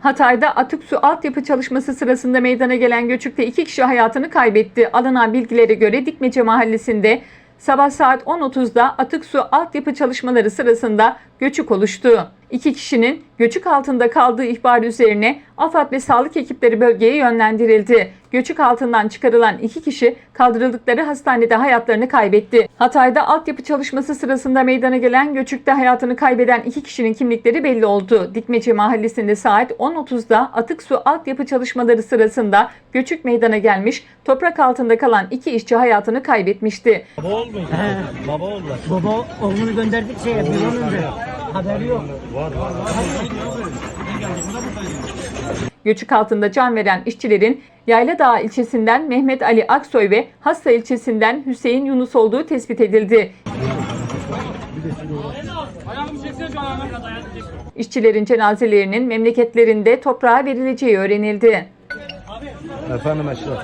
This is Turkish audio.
Hatay'da atık su altyapı çalışması sırasında meydana gelen göçükte iki kişi hayatını kaybetti. Alınan bilgilere göre Dikmece Mahallesi'nde sabah saat 10.30'da atık su altyapı çalışmaları sırasında göçük oluştu. İki kişinin göçük altında kaldığı ihbar üzerine AFAD ve sağlık ekipleri bölgeye yönlendirildi. Göçük altından çıkarılan iki kişi kaldırıldıkları hastanede hayatlarını kaybetti. Hatay'da altyapı çalışması sırasında meydana gelen göçükte hayatını kaybeden iki kişinin kimlikleri belli oldu. Dikmece Mahallesi'nde saat 10.30'da atık su altyapı çalışmaları sırasında göçük meydana gelmiş, toprak altında kalan iki işçi hayatını kaybetmişti. Baba olmuyor. Baba oldular. Baba oğlunu gönderdik şeye bir önce. Haberi yok. Göçük altında can veren işçilerin Yayladağ ilçesinden Mehmet Ali Aksoy ve Hassa ilçesinden Hüseyin Yunus olduğu tespit edildi. İşçilerin cenazelerinin memleketlerinde toprağa verileceği öğrenildi. Efendim Eşref.